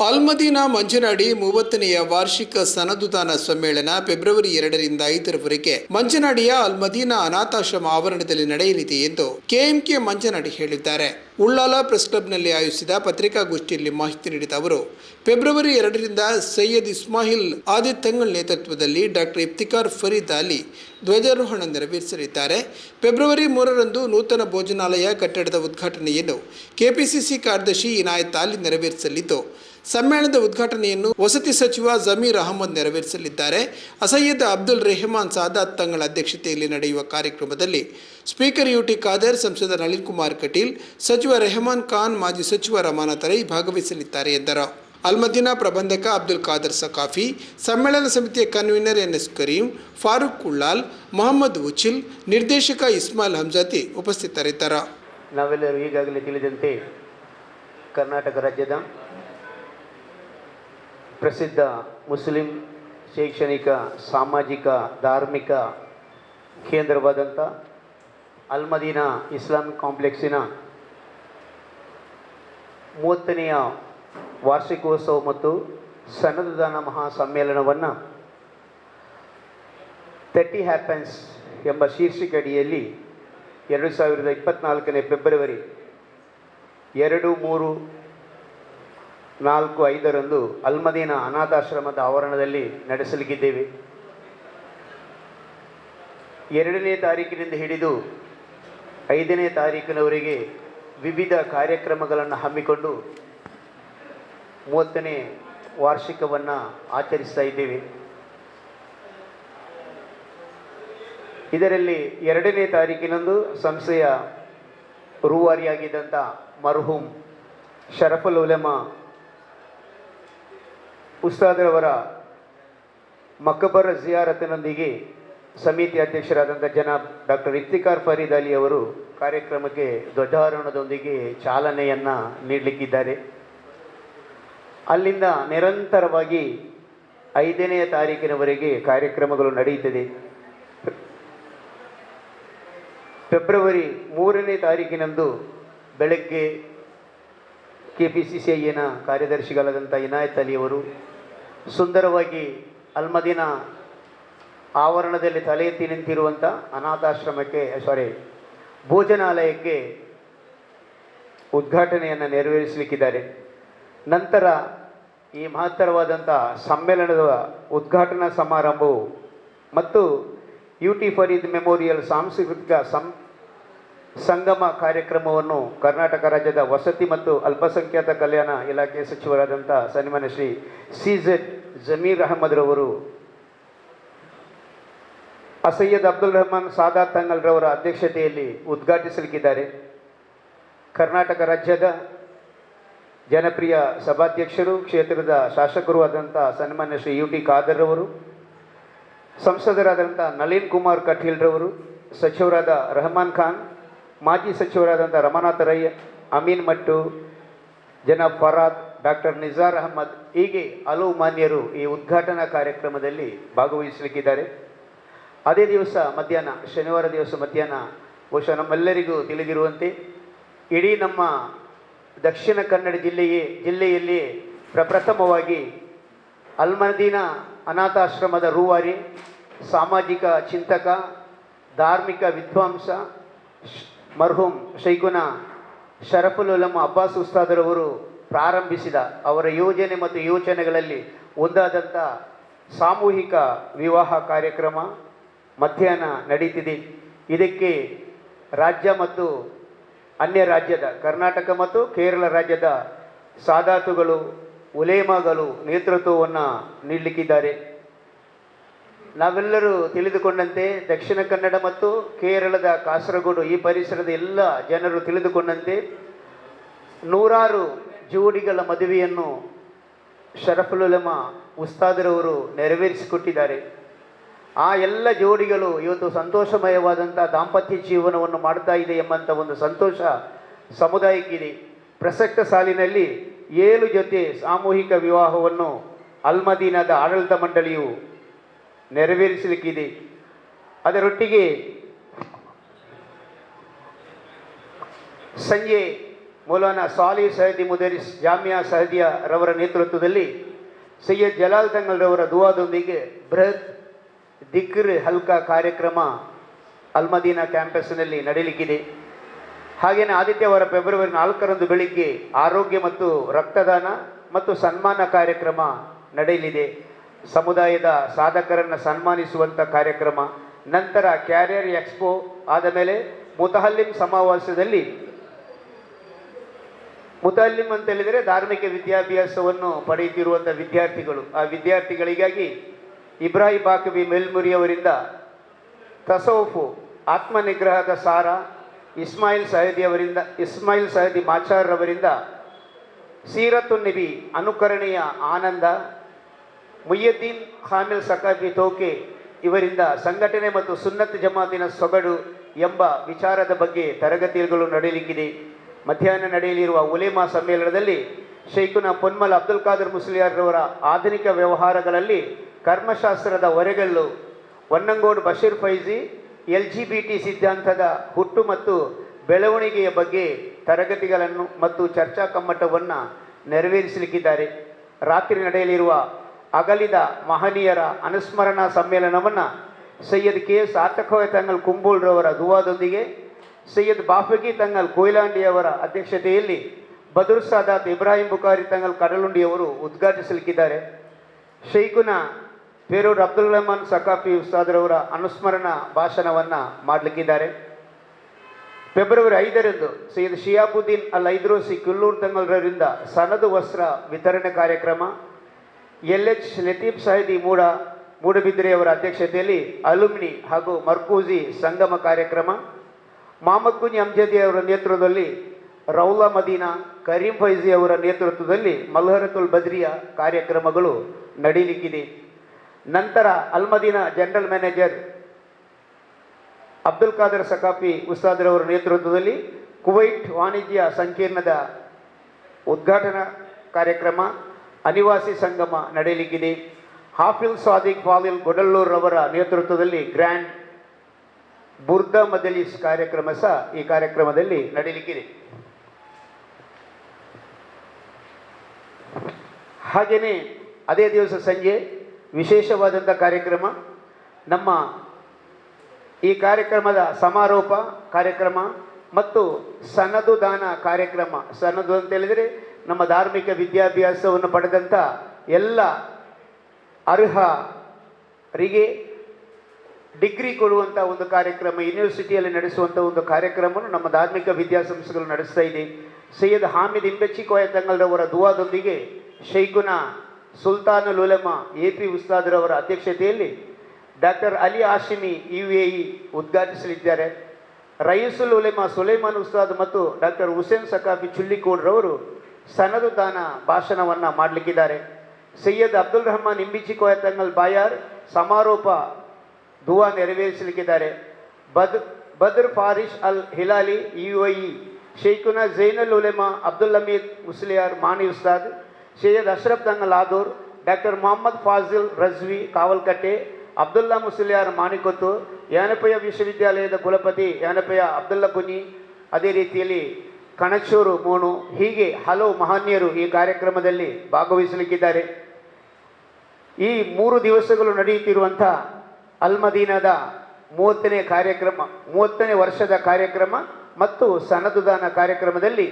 ಅಲ್ಮದೀನಾ ಮಂಜನಾಡಿ ಮೂವತ್ತನೆಯ ವಾರ್ಷಿಕ ಸನದುದಾನ ಸಮ್ಮೇಳನ ಫೆಬ್ರವರಿ ಎರಡರಿಂದ ಐದರವರೆಗೆ ಮಂಜನಾಡಿಯ ಅಲ್ಮದೀನಾ ಅನಾಥಾಶ್ರಮ ಆವರಣದಲ್ಲಿ ನಡೆಯಲಿದೆ ಎಂದು ಕೆಎಂಕೆ ಮಂಜನಾಡಿ ಹೇಳಿದ್ದಾರೆ. ಉಳ್ಳಾಲ ಪ್ರೆಸ್ ಕ್ಲಬ್ನಲ್ಲಿ ಆಯೋಜಿಸಿದ ಪತ್ರಿಕಾಗೋಷ್ಠಿಯಲ್ಲಿ ಮಾಹಿತಿ ನೀಡಿದ ಅವರು, ಫೆಬ್ರವರಿ ಎರಡರಿಂದ ಸೈಯದ್ ಇಸ್ಮಾಹಿಲ್ ಆದಿ ತಂಗಲ್ ನೇತೃತ್ವದಲ್ಲಿ ಡಾಕ್ಟರ್ ಇಫ್ತಿಕಾರ್ ಫರೀದ್ ಅಲಿ ಧ್ವಜಾರೋಹಣ ನೆರವೇರಿಸಲಿದ್ದಾರೆ. ಫೆಬ್ರವರಿ ಮೂರರಂದು ನೂತನ ಭೋಜನಾಲಯ ಕಟ್ಟಡದ ಉದ್ಘಾಟನೆಯನ್ನು ಕೆಪಿಸಿಸಿ ಕಾರ್ಯದರ್ಶಿ ಇನಾಯತ್ ಅಲಿ ನೆರವೇರಿಸಲಿದ್ದು, ಸಮ್ಮೇಳನದ ಉದ್ಘಾಟನೆಯನ್ನು ವಸತಿ ಸಚಿವ ಜಮೀರ್ ಅಹಮದ್ ನೆರವೇರಿಸಲಿದ್ದಾರೆ. ಅಸಯ್ಯದ್ ಅಬ್ದುಲ್ ರೆಹಮಾನ್ ಸಾದಾತ್ ತಂಗಳ ಅಧ್ಯಕ್ಷತೆಯಲ್ಲಿ ನಡೆಯುವ ಕಾರ್ಯಕ್ರಮದಲ್ಲಿ ಸ್ಪೀಕರ್ ಯುಟಿ ಖಾದರ್, ಸಂಸದ ನಳಿನ್ ಕುಮಾರ್ ಕಟೀಲ್, ಸಚಿವ ರೆಹಮಾನ್ ಖಾನ್, ಮಾಜಿ ಸಚಿವ ರಮಾನಾ ತರೈ ಭಾಗವಹಿಸಲಿದ್ದಾರೆ ಎಂದರು. ಅಲ್ಮದಿನಾ ಪ್ರಬಂಧಕ ಅಬ್ದುಲ್ ಖಾದರ್ ಸಕಾಫಿ ಸಮ್ಮೇಳನ ಸಮಿತಿಯ convener N S Kareem, Farooq Kullal, Mohammed Uchil, ನಿರ್ದೇಶಕ ಇಸ್ಮಾಲ್ ಹಮ್ಜಾತಿ ಉಪಸ್ಥಿತರಿದ್ದರು. ನಾವೆಲ್ಲರೂ ಈಗಾಗಲೇ ತಿಳಿದಂತೆ ಕರ್ನಾಟಕ ರಾಜ್ಯದ ಪ್ರಸಿದ್ಧ ಮುಸ್ಲಿಂ ಶೈಕ್ಷಣಿಕ, ಸಾಮಾಜಿಕ, ಧಾರ್ಮಿಕ ಕೇಂದ್ರವಾದಂಥ ಅಲ್ಮದೀನಾ ಇಸ್ಲಾಮಿಕ್ ಕಾಂಪ್ಲೆಕ್ಸಿನ ಮೂವತ್ತನೆಯ ವಾರ್ಷಿಕೋತ್ಸವ ಮತ್ತು ಸನ್ನದಾನ ಮಹಾ ಸಮ್ಮೇಳನವನ್ನು ತರ್ಟಿ ಹ್ಯಾಪನ್ಸ್ ಎಂಬ ಶೀರ್ಷಿಕೆ ಅಡಿಯಲ್ಲಿ ಎರಡು ಸಾವಿರದ ಇಪ್ಪತ್ತ್ನಾಲ್ಕನೇ ಫೆಬ್ರವರಿ ಎರಡು, ಮೂರು, ನಾಲ್ಕು, ಐದರಂದು ಅಲ್ಮದೀನ ಅನಾಥಾಶ್ರಮದ ಆವರಣದಲ್ಲಿ ನಡೆಸಲಿಕ್ಕಿದ್ದೇವೆ ಎರಡನೇ ತಾರೀಕಿನಿಂದ ಹಿಡಿದು ಐದನೇ ತಾರೀಕಿನವರೆಗೆ ವಿವಿಧ ಕಾರ್ಯಕ್ರಮಗಳನ್ನು ಹಮ್ಮಿಕೊಂಡು ಮೂವತ್ತನೇ ವಾರ್ಷಿಕವನ್ನು ಆಚರಿಸ್ತಾ ಇದ್ದೇವೆ. ಇದರಲ್ಲಿ ಎರಡನೇ ತಾರೀಕಿನಂದು ಸಂಸ್ಥೆಯ ರೂವಾರಿಯಾಗಿದ್ದಂಥ ಮರ್ಹೂಮ್ ಶರಫಲ್ ಉಲೆಮ ಉಸ್ತಾದ್ರವರ ಮಕ್ಕಬರ ಜಿಯಾರತ್ನೊಂದಿಗೆ ಸಮಿತಿ ಅಧ್ಯಕ್ಷರಾದಂಥ ಜನಾಬ್ ಡಾಕ್ಟರ್ ಇಫ್ತಿಕಾರ್ ಫರೀದ್ ಅಲಿ ಅವರು ಕಾರ್ಯಕ್ರಮಕ್ಕೆ ಧ್ವಜಾರೋಹಣದೊಂದಿಗೆ ಚಾಲನೆಯನ್ನು ನೀಡಲಿಕ್ಕಿದ್ದಾರೆ. ಅಲ್ಲಿಂದ ನಿರಂತರವಾಗಿ ಐದನೆಯ ತಾರೀಕಿನವರೆಗೆ ಕಾರ್ಯಕ್ರಮಗಳು ನಡೆಯುತ್ತದೆ. ಫೆಬ್ರವರಿ ಮೂರನೇ ತಾರೀಕಿನಂದು ಬೆಳಗ್ಗೆ ಕೆ ಪಿ ಸಿ ಸಿ ಐನ ಕಾರ್ಯದರ್ಶಿಗಳಾದಂಥ ಇನಾಯತ್ ಅಲಿಯವರು ಸುಂದರವಾಗಿ ಅಲ್ಮದಿನ ಆವರಣದಲ್ಲಿ ತಲೆ ಎತ್ತಿ ನಿಂತಿರುವಂಥ ಅನಾಥಾಶ್ರಮಕ್ಕೆ ಸಾರಿ ಭೋಜನಾಲಯಕ್ಕೆ ಉದ್ಘಾಟನೆಯನ್ನು ನೆರವೇರಿಸಲಿಕ್ಕಿದ್ದಾರೆ. ನಂತರ ಈ ಮಹತ್ತರವಾದಂಥ ಸಮ್ಮೇಳನದ ಉದ್ಘಾಟನಾ ಸಮಾರಂಭವು ಮತ್ತು ಯು ಟಿ ಫರೀದ್ ಮೆಮೋರಿಯಲ್ ಸಾಂಸ್ಕೃತಿಕ ಸಂ, ಸಂಗಮ ಕಾರ್ಯಕ್ರಮವನ್ನು ಕರ್ನಾಟಕ ರಾಜ್ಯದ ವಸತಿ ಮತ್ತು ಅಲ್ಪಸಂಖ್ಯಾತ ಕಲ್ಯಾಣ ಇಲಾಖೆ ಸಚಿವರಾದಂಥ ಸನ್ಮಾನ ಶ್ರೀ ಸಿ ಜಮೀರ್ ಅಹಮದ್ರವರು ಅಸಯ್ಯದ್ ಅಬ್ದುಲ್ ರಹಮಾನ್ ಸಾದಾತ್ ತಂಗಲ್ರವರ ಅಧ್ಯಕ್ಷತೆಯಲ್ಲಿ ಉದ್ಘಾಟಿಸಲಿಕ್ಕಿದ್ದಾರೆ. ಕರ್ನಾಟಕ ರಾಜ್ಯದ ಜನಪ್ರಿಯ ಸಭಾಧ್ಯಕ್ಷರು, ಕ್ಷೇತ್ರದ ಶಾಸಕರು ಆದಂಥ ಸನ್ಮಾನ್ಯ ಶ್ರೀ ಯು ಟಿ ಖಾದರ್ ಅವರು ಸಂಸದರಾದಂಥ ನಳಿನ್ ಕುಮಾರ್ ಕಟೀಲ್ರವರು ಸಚಿವರಾದ ರಹಮಾನ್ ಖಾನ್, ಮಾಜಿ ಸಚಿವರಾದಂಥ ರಮಾನಾಥ ರೈ, ಅಮೀನ್ ಮಟ್ಟು ಜನ ಫರಾದ್, ಡಾಕ್ಟರ್ ನಿಜಾರ್ ಅಹಮದ್ ಹೀಗೆ ಹಲವು ಮಾನ್ಯರು ಈ ಉದ್ಘಾಟನಾ ಕಾರ್ಯಕ್ರಮದಲ್ಲಿ ಭಾಗವಹಿಸಲಿಕ್ಕಿದ್ದಾರೆ. ಅದೇ ದಿವಸ ಮಧ್ಯಾಹ್ನ, ಶನಿವಾರ ದಿವಸ ಮಧ್ಯಾಹ್ನ, ಬಹುಶಃ ನಮ್ಮೆಲ್ಲರಿಗೂ ತಿಳಿದಿರುವಂತೆ, ಇಡೀ ನಮ್ಮ ದಕ್ಷಿಣ ಕನ್ನಡ ಜಿಲ್ಲೆಯೇ ಜಿಲ್ಲೆಯಲ್ಲಿ ಪ್ರಪ್ರಥಮವಾಗಿ ಅಲ್ಮದೀನ ಅನಾಥಾಶ್ರಮದ ರೂವಾರಿ, ಸಾಮಾಜಿಕ ಚಿಂತಕ, ಧಾರ್ಮಿಕ ವಿದ್ವಾಂಸ ಮರ್ಹುಂ ಶೈಖುನ ಶರಫುಲ್ ಉಲಮ ಅಬ್ಬಾಸ್ ಉಸ್ತಾದರವರು ಪ್ರಾರಂಭಿಸಿದ ಅವರ ಯೋಜನೆ ಮತ್ತು ಯೋಚನೆಗಳಲ್ಲಿ ಒಂದಾದಂಥ ಸಾಮೂಹಿಕ ವಿವಾಹ ಕಾರ್ಯಕ್ರಮ. ಮಧ್ಯಾಹ್ನ ನಡೀತಿದೆ. ಇದಕ್ಕೆ ರಾಜ್ಯ ಮತ್ತು ಅನ್ಯ ರಾಜ್ಯದ ಕರ್ನಾಟಕ ಮತ್ತು ಕೇರಳ ರಾಜ್ಯದ ಸಾದಾತುಗಳು, ಉಲೇಮಾಗಳು ನೇತೃತ್ವವನ್ನು ನೀಡಲಿಕ್ಕಿದ್ದಾರೆ. ನಾವೆಲ್ಲರೂ ತಿಳಿದುಕೊಂಡಂತೆ ದಕ್ಷಿಣ ಕನ್ನಡ ಮತ್ತು ಕೇರಳದ ಕಾಸರಗೋಡು ಈ ಪರಿಸರದ ಎಲ್ಲ ಜನರು ತಿಳಿದುಕೊಂಡಂತೆ ನೂರಾರು ಜೋಡಿಗಳ ಮದುವೆಯನ್ನು ಶರಫುಲುಲಮ ಉಸ್ತಾದರವರು ನೆರವೇರಿಸಿಕೊಟ್ಟಿದ್ದಾರೆ. ಆ ಎಲ್ಲ ಜೋಡಿಗಳು ಇವತ್ತು ಸಂತೋಷಮಯವಾದಂಥ ದಾಂಪತ್ಯ ಜೀವನವನ್ನು ಮಾಡ್ತಾ ಇದೆ ಎಂಬಂಥ ಒಂದು ಸಂತೋಷ ಸಮುದಾಯಕ್ಕಿದೆ ಪ್ರಸಕ್ತ ಸಾಲಿನಲ್ಲಿ ಏಳು ಜೊತೆ ಸಾಮೂಹಿಕ ವಿವಾಹವನ್ನು ಅಲ್ಮದೀನದ ಆಡಳಿತ ಮಂಡಳಿಯು ನೆರವೇರಿಸಲಿಕ್ಕಿದೆ. ಅದರೊಟ್ಟಿಗೆ ಸಂಜೆ ಮೌಲಾನಾ ಸಾಲಿ ಸಹದಿ ಮುದರಿಸ್ ಜಾಮಿಯಾ ಸಹದಿಯ ರವರ ನೇತೃತ್ವದಲ್ಲಿ ಸೈಯದ್ ಜಲಾಲ್ ತಂಗಲ್ ರವರ ದುವಾದೊಂದಿಗೆ ಬೃಹತ್ ದಿಕ್ರ್ ಹಲ್ಕಾ ಕಾರ್ಯಕ್ರಮ ಅಲ್ಮದೀನಾ ಕ್ಯಾಂಪಸ್ನಲ್ಲಿ ನಡೆಯಲಿಕ್ಕಿದೆ ಹಾಗೆಯೇ ಆದಿತ್ಯವಾರ ಫೆಬ್ರವರಿ ನಾಲ್ಕರಂದು ಬೆಳಿಗ್ಗೆ ಆರೋಗ್ಯ ಮತ್ತು ರಕ್ತದಾನ ಮತ್ತು ಸನ್ಮಾನ ಕಾರ್ಯಕ್ರಮ ನಡೆಯಲಿದೆ. ಸಮುದಾಯದ ಸಾಧಕರನ್ನು ಸನ್ಮಾನಿಸುವಂಥ ಕಾರ್ಯಕ್ರಮ. ನಂತರ ಕ್ಯಾರಿಯರ್ ಎಕ್ಸ್ಪೋ ಆದ ಮೇಲೆ ಮುತಹಲ್ಲಿಂ ಸಮಾವೇಶದಲ್ಲಿ ಮುತಹಲ್ಲಿಂ ಅಂತ ಹೇಳಿದರೆ ಧಾರ್ಮಿಕ ವಿದ್ಯಾಭ್ಯಾಸವನ್ನು ಪಡೆಯುತ್ತಿರುವಂಥ ವಿದ್ಯಾರ್ಥಿಗಳು. ಆ ವಿದ್ಯಾರ್ಥಿಗಳಿಗಾಗಿ ಇಬ್ರಾಹಿಂ ಬಾಕವಿ ಮೆಲ್ಮುರಿ ಅವರಿಂದ ತಸೌಫು, ಆತ್ಮನಿಗ್ರಹದ ಸಾರ, ಇಸ್ಮಾಯಿಲ್ ಸಹದಿ ಅವರಿಂದ, ಇಸ್ಮಾಯಿಲ್ ಸಹದಿ ಮಾಚಾರ್ ಅವರಿಂದ ಸೀರತ್ತು ನಬಿ ಅನುಕರಣೆಯ ಆನಂದ, ಮುಯ್ಯದ್ದೀನ್ ಹಾಮಿಲ್ ಸಕಾಫಿ ತೋಕೆ ಇವರಿಂದ ಸಂಘಟನೆ ಮತ್ತು ಸುನ್ನತ್ ಜಮಾತಿನ ಸೊಗಡು ಎಂಬ ವಿಚಾರದ ಬಗ್ಗೆ ತರಗತಿಗಳು ನಡೆಯಲಿಕ್ಕಿದೆ. ಮಧ್ಯಾಹ್ನ ನಡೆಯಲಿರುವ ಉಲೇಮಾ ಸಮ್ಮೇಳನದಲ್ಲಿ ಶೈಖುನ ಪೊನ್ಮಲ್ ಅಬ್ದುಲ್ ಖಾದರ್ ಮುಸ್ಲಿಯಾರ್ರವರ ಆಧುನಿಕ ವ್ಯವಹಾರಗಳಲ್ಲಿ ಕರ್ಮಶಾಸ್ತ್ರದ ಹೊರೆಗಲ್ಲು Honnangodu Basheer Faizy, L G B T ಸಿದ್ಧಾಂತದ ಹುಟ್ಟು ಮತ್ತು ಬೆಳವಣಿಗೆಯ ಬಗ್ಗೆ ತರಗತಿಗಳನ್ನು ಮತ್ತು ಚರ್ಚಾ ಕಮ್ಮಟವನ್ನು ನೆರವೇರಿಸಲಿಕ್ಕಿದ್ದಾರೆ. ರಾತ್ರಿ ನಡೆಯಲಿರುವ ಅಗಲಿದ ಮಹನೀಯರ ಅನುಸ್ಮರಣಾ ಸಮ್ಮೇಳನವನ್ನು ಸೈಯದ್ ಕೆ ಎಸ್ ಆತಕೋಯ ತಂಗಲ್ ಕುಂಬೂಲ್ರವರ ದುವಾದೊಂದಿಗೆ, ಸೈಯದ್ ಬಾಫಗಿ ತಂಗಲ್ ಕೊಯ್ಲಾಂಡಿಯವರ ಅಧ್ಯಕ್ಷತೆಯಲ್ಲಿ ಬದುರ್ ಸಾದಾತ್ ಇಬ್ರಾಹಿಂ ಬುಖಾರಿ ತಂಗಲ್ ಕಡಲುಂಡಿಯವರು ಉದ್ಘಾಟಿಸಲಿಕ್ಕಿದ್ದಾರೆ. ಶೈಖುನ ಪೇರೂರ್ ಅಬ್ದುಲ್ ರಹಮಾನ್ ಸಕಾಫಿ ಉಸ್ತಾದ್ರವರ ಅನುಸ್ಮರಣ ಭಾಷಣವನ್ನು ಮಾಡಲಿಕ್ಕಿದ್ದಾರೆ. ಫೆಬ್ರವರಿ ಐದರಂದು ಸೈಯದ್ ಶಿಯಾಬುದ್ದೀನ್ ಅಲ್ ಐದ್ರೋಸಿ ಕುಲ್ಲೂರ್ ತಂಗಲ್ರರಿಂದ ಸನದು ವಸ್ತ್ರ ವಿತರಣೆ ಕಾರ್ಯಕ್ರಮ. ಎಲ್ ಎಚ್ ಲತೀಫ್ ಸಾಹಿದಿ ಮೂಡ ಮೂಡಬಿದ್ರೆಯವರ ಅಧ್ಯಕ್ಷತೆಯಲ್ಲಿ ಅಲುಮಿನಿ ಹಾಗೂ ಮರ್ಕೂಜಿ ಸಂಗಮ ಕಾರ್ಯಕ್ರಮ. ಮಹಮ್ಮದ್ ಕುಂಜಿ ಅಮ್ಜದಿ ಅವರ ನೇತೃತ್ವದಲ್ಲಿ ರೌಲಾ ಮದೀನಾ, ಕರೀಂ ಫೈಜಿ ಅವರ ನೇತೃತ್ವದಲ್ಲಿ ಮಲ್ಹರತುಲ್ ಬದ್ರಿಯಾ ಕಾರ್ಯಕ್ರಮಗಳು ನಡೆಯಲಿಕ್ಕಿದೆ ನಂತರ ಅಲ್ಮದೀನ ಜನರಲ್ ಮ್ಯಾನೇಜರ್ ಅಬ್ದುಲ್ ಖಾದರ್ ಸಕಾಫಿ ಉಸ್ತಾದ್ರವರ ನೇತೃತ್ವದಲ್ಲಿ ಕುವೈಟ್ ವಾಣಿಜ್ಯ ಸಂಕೀರ್ಣದ ಉದ್ಘಾಟನಾ ಕಾರ್ಯಕ್ರಮ ಅನಿವಾಸಿ ಸಂಗಮ ನಡೆಯಲಿಕ್ಕಿದೆ. ಹಾಫಿಲ್ ಸಾದಿಕ್ ಫಾಲಿಲ್ ಗೊಡಲ್ಲೂರ್ ಅವರ ನೇತೃತ್ವದಲ್ಲಿ ಗ್ರ್ಯಾಂಡ್ ಬುರ್ದ ಮದಲೀಸ್ ಕಾರ್ಯಕ್ರಮ ಸಹ ಈ ಕಾರ್ಯಕ್ರಮದಲ್ಲಿ ನಡೆಯಲಿಕ್ಕಿದೆ. ಹಾಗೆಯೇ ಅದೇ ದಿವಸ ಸಂಜೆ ವಿಶೇಷವಾದಂಥ ಕಾರ್ಯಕ್ರಮ. ನಮ್ಮ ಈ ಕಾರ್ಯಕ್ರಮದ ಸಮಾರೋಪ ಕಾರ್ಯಕ್ರಮ ಮತ್ತು ಸನದು ದಾನ ಕಾರ್ಯಕ್ರಮ. ಸನದು ಅಂತ ಹೇಳಿದರೆ ನಮ್ಮ ಧಾರ್ಮಿಕ ವಿದ್ಯಾಭ್ಯಾಸವನ್ನು ಪಡೆದಂಥ ಎಲ್ಲ ಅರ್ಹರಿಗೆ ಡಿಗ್ರಿ ಕೊಡುವಂಥ ಒಂದು ಕಾರ್ಯಕ್ರಮ, ಯೂನಿವರ್ಸಿಟಿಯಲ್ಲಿ ನಡೆಸುವಂಥ ಒಂದು ಕಾರ್ಯಕ್ರಮವನ್ನು ನಮ್ಮ ಧಾರ್ಮಿಕ ವಿದ್ಯಾಸಂಸ್ಥೆಗಳು ನಡೆಸ್ತಾ ಇದೆ. ಸೈಯದ್ ಹಾಮಿದ್ ಇಂಬೆಚ್ಚಿ ಕೋಯತಂಗಲ್ರವರ ದುವಾದೊಂದಿಗೆ ಶೈಖುನ ಸುಲ್ತಾನುಲ್ ಉಲೆಮಾ ಎ ಪಿ ಉಸ್ತಾದ್ರವರ ಅಧ್ಯಕ್ಷತೆಯಲ್ಲಿ doctor Ali Hashimi U A E ಉದ್ಘಾಟಿಸಲಿದ್ದಾರೆ. ರಯೀಸುಲ್ ಉಲೆಮಾ ಸುಲೈಮಾನ್ ಉಸ್ತಾದ್ ಮತ್ತು ಡಾಕ್ಟರ್ ಹುಸೇನ್ ಸಕಾಫಿ ಚುಲ್ಲಿಕೋಡ್ರವರು ಸನದು ದಾನ ಭಾಷಣವನ್ನು ಮಾಡಲಿಕ್ಕಿದ್ದಾರೆ. ಸೈಯದ್ ಅಬ್ದುಲ್ ರಹಮಾನ್ ಇಂಬಿಚಿ ಕೋಯತಂಗಲ್ ಬಾಯಾರ್ ಸಮಾರೋಪ ದುವಾ ನೆರವೇರಿಸಲಿಕ್ಕಿದ್ದಾರೆ. ಬದ್ Badr Farish Al Hilali, U I ಶೇಖುನಾ Zainul Ulema Abdul Hameed Musliyar Mani Ustad Sayyid Ashraf Thangal Adoor doctor Mohammed Fazil Razvi, Kavalkatte, Abdullah Musliyar Manikoth Yenepoya ವಿಶ್ವವಿದ್ಯಾಲಯದ ಕುಲಪತಿ ಯಾನಪಯ ಅಬ್ದುಲ್ಲಾ ಕುನಿ ಅದೇ ರೀತಿಯಲ್ಲಿ ಕಣಚೂರು ಮೋನು ಹೀಗೆ ಹಲವು ಮಹನೀಯರು ಈ ಕಾರ್ಯಕ್ರಮದಲ್ಲಿ ಭಾಗವಹಿಸಲಿಕ್ಕಿದ್ದಾರೆ. ಈ ಮೂರು ದಿವಸಗಳು ನಡೆಯುತ್ತಿರುವಂಥ ಅಲ್ಮದೀನದ ಮೂವತ್ತನೇ ಕಾರ್ಯಕ್ರಮ, ಮೂವತ್ತನೇ ವರ್ಷದ ಕಾರ್ಯಕ್ರಮ ಮತ್ತು ಸನದುದಾನ ಕಾರ್ಯಕ್ರಮದಲ್ಲಿ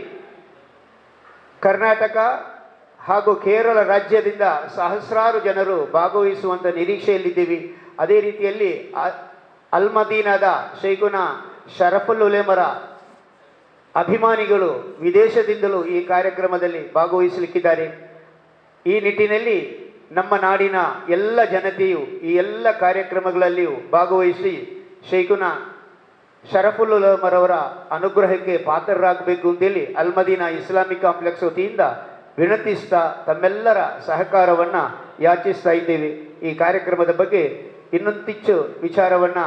ಕರ್ನಾಟಕ ಹಾಗೂ ಕೇರಳ ರಾಜ್ಯದಿಂದ ಸಹಸ್ರಾರು ಜನರು ಭಾಗವಹಿಸುವಂಥ ನಿರೀಕ್ಷೆಯಲ್ಲಿದ್ದೀವಿ. ಅದೇ ರೀತಿಯಲ್ಲಿ ಅಲ್ಮದೀನಾದ ಶೈಗುನ ಶರಫುಲ್ ಉಲೇಮರ ಅಭಿಮಾನಿಗಳು ವಿದೇಶದಿಂದಲೂ ಈ ಕಾರ್ಯಕ್ರಮದಲ್ಲಿ ಭಾಗವಹಿಸಲಿಕ್ಕಿದ್ದಾರೆ. ಈ ನಿಟ್ಟಿನಲ್ಲಿ ನಮ್ಮ ನಾಡಿನ ಎಲ್ಲ ಜನತೆಯು ಈ ಎಲ್ಲ ಕಾರ್ಯಕ್ರಮಗಳಲ್ಲಿಯೂ ಭಾಗವಹಿಸಿ ಶೈಖುನ ಶರಫುಲ್ ಉಲಮರವರ ಅನುಗ್ರಹಕ್ಕೆ ಪಾತ್ರರಾಗಬೇಕು ಅಂತೇಳಿ ಅಲ್ಮದೀನಾ ಇಸ್ಲಾಮಿಕ್ ಕಾಂಪ್ಲೆಕ್ಸ್ ವತಿಯಿಂದ ವಿನಂತಿಸ್ತಾ ತಮ್ಮೆಲ್ಲರ ಸಹಕಾರವನ್ನು ಯಾಚಿಸ್ತಾ ಇದ್ದೀವಿ. ಈ ಕಾರ್ಯಕ್ರಮದ ಬಗ್ಗೆ ಇನ್ನೊಂದಿಚ್ಚು ವಿಚಾರವನ್ನು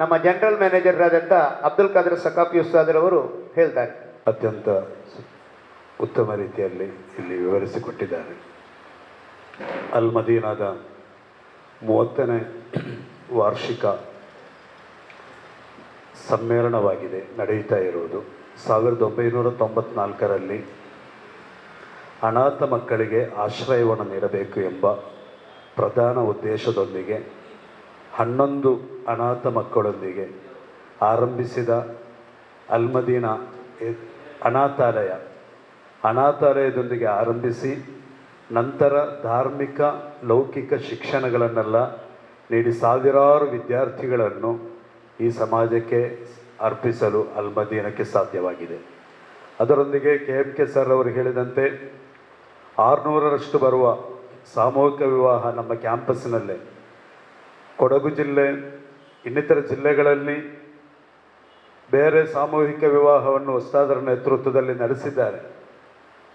ನಮ್ಮ ಜನರಲ್ ಮ್ಯಾನೇಜರ್ ಅಬ್ದುಲ್ ಖಾದರ್ ಸಕಾಫಿ ಉಸ್ತಾದ್ರವರು ಹೇಳ್ತಾರೆ. ಅತ್ಯಂತ ಉತ್ತಮ ರೀತಿಯಲ್ಲಿ ಇಲ್ಲಿ ವಿವರಿಸಿಕೊಟ್ಟಿದ್ದಾರೆ. ಅಲ್ ಮದೀನಾದ ಮೂವತ್ತನೇ ವಾರ್ಷಿಕ ಸಮ್ಮೇಳನವಾಗಿದೆ, ನಡೆಯುತ್ತಾ ಇರುವುದು. ಸಾವಿರದ ಒಂಬೈನೂರ ತೊಂಬತ್ನಾಲ್ಕರಲ್ಲಿ ಅನಾಥ ಮಕ್ಕಳಿಗೆ ಆಶ್ರಯವನ್ನು ನೀಡಬೇಕು ಎಂಬ ಪ್ರಧಾನ ಉದ್ದೇಶದೊಂದಿಗೆ ಹನ್ನೊಂದು ಅನಾಥ ಮಕ್ಕಳೊಂದಿಗೆ ಆರಂಭಿಸಿದ ಅಲ್ಮದೀನ ಅನಾಥಾಲಯ. ಅನಾಥಾಲಯದೊಂದಿಗೆ ಆರಂಭಿಸಿ ನಂತರ ಧಾರ್ಮಿಕ, ಲೌಕಿಕ ಶಿಕ್ಷಣಗಳನ್ನೆಲ್ಲ ನೀಡಿ ಸಾವಿರಾರು ವಿದ್ಯಾರ್ಥಿಗಳನ್ನು ಈ ಸಮಾಜಕ್ಕೆ ಅರ್ಪಿಸಲು ಅಲ್ಮದೀನಕ್ಕೆ ಸಾಧ್ಯವಾಗಿದೆ. ಅದರೊಂದಿಗೆ ಕೆ ಎಂ ಕೆ ಸರ್ ಅವರು ಹೇಳಿದಂತೆ ಆರುನೂರರಷ್ಟು ಬರುವ ಸಾಮೂಹಿಕ ವಿವಾಹ ನಮ್ಮ ಕ್ಯಾಂಪಸ್ನಲ್ಲೇ. ಕೊಡಗು ಜಿಲ್ಲೆ, ಇನ್ನಿತರ ಜಿಲ್ಲೆಗಳಲ್ಲಿ ಬೇರೆ ಸಾಮೂಹಿಕ ವಿವಾಹವನ್ನು ಉಸ್ತಾದರ ನೇತೃತ್ವದಲ್ಲಿ ನಡೆಸಿದ್ದಾರೆ.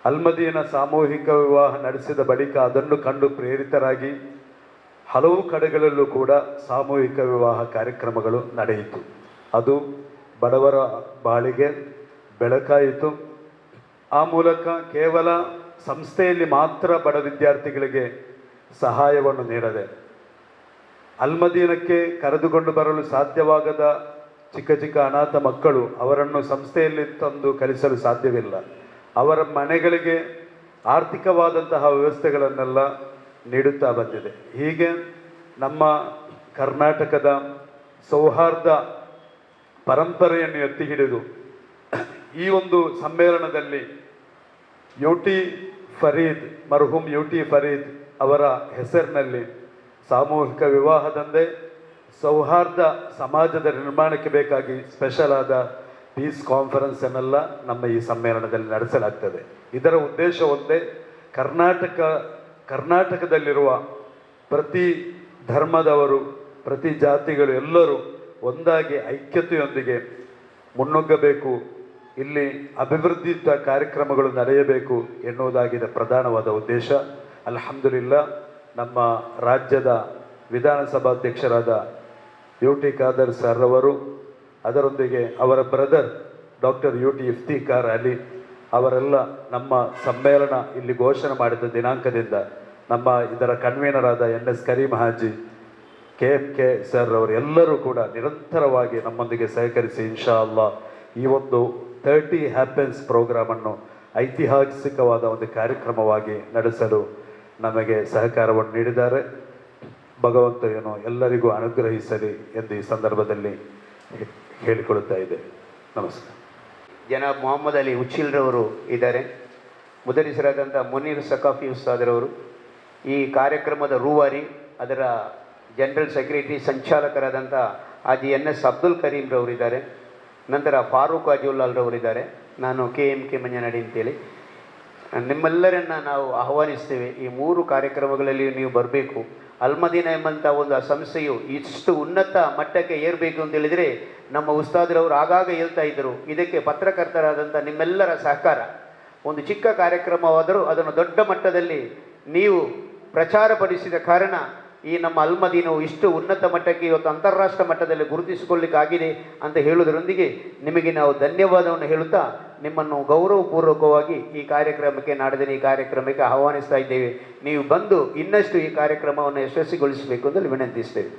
ಅಲ್ಮದೀನ ಸಾಮೂಹಿಕ ವಿವಾಹ ನಡೆಸಿದ ಬಳಿಕ ಅದನ್ನು ಕಂಡು ಪ್ರೇರಿತರಾಗಿ ಹಲವು ಕಡೆಗಳಲ್ಲೂ ಕೂಡ ಸಾಮೂಹಿಕ ವಿವಾಹ ಕಾರ್ಯಕ್ರಮಗಳು ನಡೆಯಿತು. ಅದು ಬಡವರ ಬಾಳಿಗೆ ಬೆಳಕಾಯಿತು. ಆ ಮೂಲಕ ಕೇವಲ ಸಂಸ್ಥೆಯಲ್ಲಿ ಮಾತ್ರ ಬಡ ವಿದ್ಯಾರ್ಥಿಗಳಿಗೆ ಸಹಾಯವನ್ನು ನೀಡದೆ ಅಲ್ಮದೀನಕ್ಕೆ ಕರೆದುಕೊಂಡು ಬರಲು ಸಾಧ್ಯವಾಗದ ಚಿಕ್ಕ ಚಿಕ್ಕ ಅನಾಥ ಮಕ್ಕಳು ಅವರನ್ನು ಸಂಸ್ಥೆಯಲ್ಲಿ ತಂದು ಕಲಿಸಲು ಸಾಧ್ಯವಿಲ್ಲ. ಅವರ ಮನೆಗಳಿಗೆ ಆರ್ಥಿಕವಾದಂತಹ ವ್ಯವಸ್ಥೆಗಳನ್ನೆಲ್ಲ ನೀಡುತ್ತಾ ಬಂದಿದೆ. ಹೀಗೆ ನಮ್ಮ ಕರ್ನಾಟಕದ ಸೌಹಾರ್ದ ಪರಂಪರೆಯನ್ನು ಎತ್ತಿ ಹಿಡಿದು ಈ ಒಂದು ಸಮ್ಮೇಳನದಲ್ಲಿ ಯು ಟಿ ಫರೀದ್, ಮರ್ಹೂಮ್ ಯು ಟಿ ಫರೀದ್ ಅವರ ಹೆಸರಿನಲ್ಲಿ ಸಾಮೂಹಿಕ ವಿವಾಹದಂದೇ ಸೌಹಾರ್ದ ಸಮಾಜದ ನಿರ್ಮಾಣಕ್ಕೆ ಬೇಕಾಗಿ ಸ್ಪೆಷಲ್ ಆದ ಪೀಸ್ ಕಾನ್ಫರೆನ್ಸನ್ನೆಲ್ಲ ನಮ್ಮ ಈ ಸಮ್ಮೇಳನದಲ್ಲಿ ನಡೆಸಲಾಗ್ತದೆ. ಇದರ ಉದ್ದೇಶ ಒಂದೇ, ಕರ್ನಾಟಕ, ಕರ್ನಾಟಕದಲ್ಲಿರುವ ಪ್ರತಿ ಧರ್ಮದವರು, ಪ್ರತಿ ಜಾತಿಗಳು ಎಲ್ಲರೂ ಒಂದಾಗಿ ಐಕ್ಯತೆಯೊಂದಿಗೆ ಮುನ್ನುಗ್ಗಬೇಕು ಇಲ್ಲಿ ಅಭಿವೃದ್ಧಿಯುತ ಕಾರ್ಯಕ್ರಮಗಳು ನಡೆಯಬೇಕು ಎನ್ನುವುದಾಗಿದೆ ಪ್ರಧಾನವಾದ ಉದ್ದೇಶ. ಅಲ್ಹಮ್ದುಲಿಲ್ಲ, ನಮ್ಮ ರಾಜ್ಯದ ವಿಧಾನಸಭಾಧ್ಯಕ್ಷರಾದ ಯು ಟಿ ಖಾದರ್ ಸರ್ ಅವರು ಅದರೊಂದಿಗೆ ಅವರ brother doctor U T Iftikhar Ali ಅವರೆಲ್ಲ ನಮ್ಮ ಸಮ್ಮೇಳನ ಇಲ್ಲಿ ಘೋಷಣೆ ಮಾಡಿದ ದಿನಾಂಕದಿಂದ ನಮ್ಮ ಇದರ ಕನ್ವೀನರ್ ಆದ N S Kareem Haji, K M K sir ಅವರು ಎಲ್ಲರೂ ಕೂಡ ನಿರಂತರವಾಗಿ ನಮ್ಮೊಂದಿಗೆ ಸಹಕರಿಸಿ, ಇನ್ಶಾ ಅಲ್ಲಾ ಈ ಒಂದು ತರ್ಟಿ ಹ್ಯಾಪನ್ಸ್ ಪ್ರೋಗ್ರಾಮನ್ನು ಐತಿಹಾಸಿಕವಾದ ಒಂದು ಕಾರ್ಯಕ್ರಮವಾಗಿ ನಡೆಸಲು ನಮಗೆ ಸಹಕಾರವನ್ನು ನೀಡಿದ್ದಾರೆ. ಭಗವಂತ ಏನು ಎಲ್ಲರಿಗೂ ಅನುಗ್ರಹಿಸಲಿ ಎಂದು ಈ ಸಂದರ್ಭದಲ್ಲಿ ಹೇಳಿಕೊಳ್ಳುತ್ತಾ ಇದೆ. ನಮಸ್ಕಾರ. ಜನ ಮೊಹಮ್ಮದ್ ಅಲಿ ಉಚ್ಚಿಲ್ರವರು ಇದ್ದಾರೆ. ಮುದರಿಸರಾದಂಥ ಮುನೀರ್ ಸಕಾಫಿ ಉಸ್ತಾದ್ರವರು ಈ ಕಾರ್ಯಕ್ರಮದ ರೂವಾರಿ ಅದರ ಜನರಲ್ ಸೆಕ್ರೆಟರಿ ಸಂಚಾಲಕರಾದಂಥ ಹಾಜಿ ಎನ್ ಎಸ್ ಅಬ್ದುಲ್ ಕರೀಂ ಇದ್ದಾರೆ ನಂತರ ಫಾರೂಕ್ ಅಜುಲ್ಲಾಲ್ರವರಿದ್ದಾರೆ ನಾನು ಕೆ ಎಂ ಕೆ ಮಂಜನಾಡಿ ಅಂತೇಳಿ. ನಿಮ್ಮೆಲ್ಲರನ್ನ ನಾವು ಆಹ್ವಾನಿಸ್ತೇವೆ. ಈ ಮೂರು ಕಾರ್ಯಕ್ರಮಗಳಲ್ಲಿ ನೀವು ಬರಬೇಕು. ಅಲ್ಮದೀನ ಎಂಬಂಥ ಒಂದು ಸಂಸ್ಥೆಯು ಇಷ್ಟು ಉನ್ನತ ಮಟ್ಟಕ್ಕೆ ಏರಬೇಕು ಅಂತ ಹೇಳಿದರೆ ನಮ್ಮ ಉಸ್ತಾದರವರು ಆಗಾಗ ಹೇಳ್ತಾ ಇದ್ದರು ಇದಕ್ಕೆ ಪತ್ರಕರ್ತರಾದಂಥ ನಿಮ್ಮೆಲ್ಲರ ಸಹಕಾರ. ಒಂದು ಚಿಕ್ಕ ಕಾರ್ಯಕ್ರಮವಾದರೂ ಅದನ್ನು ದೊಡ್ಡ ಮಟ್ಟದಲ್ಲಿ ನೀವು ಪ್ರಚಾರಪಡಿಸಿದ ಕಾರಣ ಈ ನಮ್ಮ ಅಲ್ಮದೀನು ಇಷ್ಟು ಉನ್ನತ ಮಟ್ಟಕ್ಕೆ ಇವತ್ತು ಅಂತಾರಾಷ್ಟ್ರ ಮಟ್ಟದಲ್ಲಿ ಗುರುತಿಸಿಕೊಳ್ಳಿಕ್ಕಾಗಿದೆ ಅಂತ ಹೇಳುವುದರೊಂದಿಗೆ ನಿಮಗೆ ನಾವು ಧನ್ಯವಾದವನ್ನು ಹೇಳುತ್ತಾ ನಿಮ್ಮನ್ನು ಗೌರವಪೂರ್ವಕವಾಗಿ ಈ ಕಾರ್ಯಕ್ರಮಕ್ಕೆ ನಾಡಿದ ಈ ಕಾರ್ಯಕ್ರಮಕ್ಕೆ ಆಹ್ವಾನಿಸ್ತಾ ಇದ್ದೇವೆ. ನೀವು ಬಂದು ಇನ್ನಷ್ಟು ಈ ಕಾರ್ಯಕ್ರಮವನ್ನು ಯಶಸ್ವಿಗೊಳಿಸಬೇಕು ಅಂತ ವಿನಂತಿಸ್ತೇವೆ.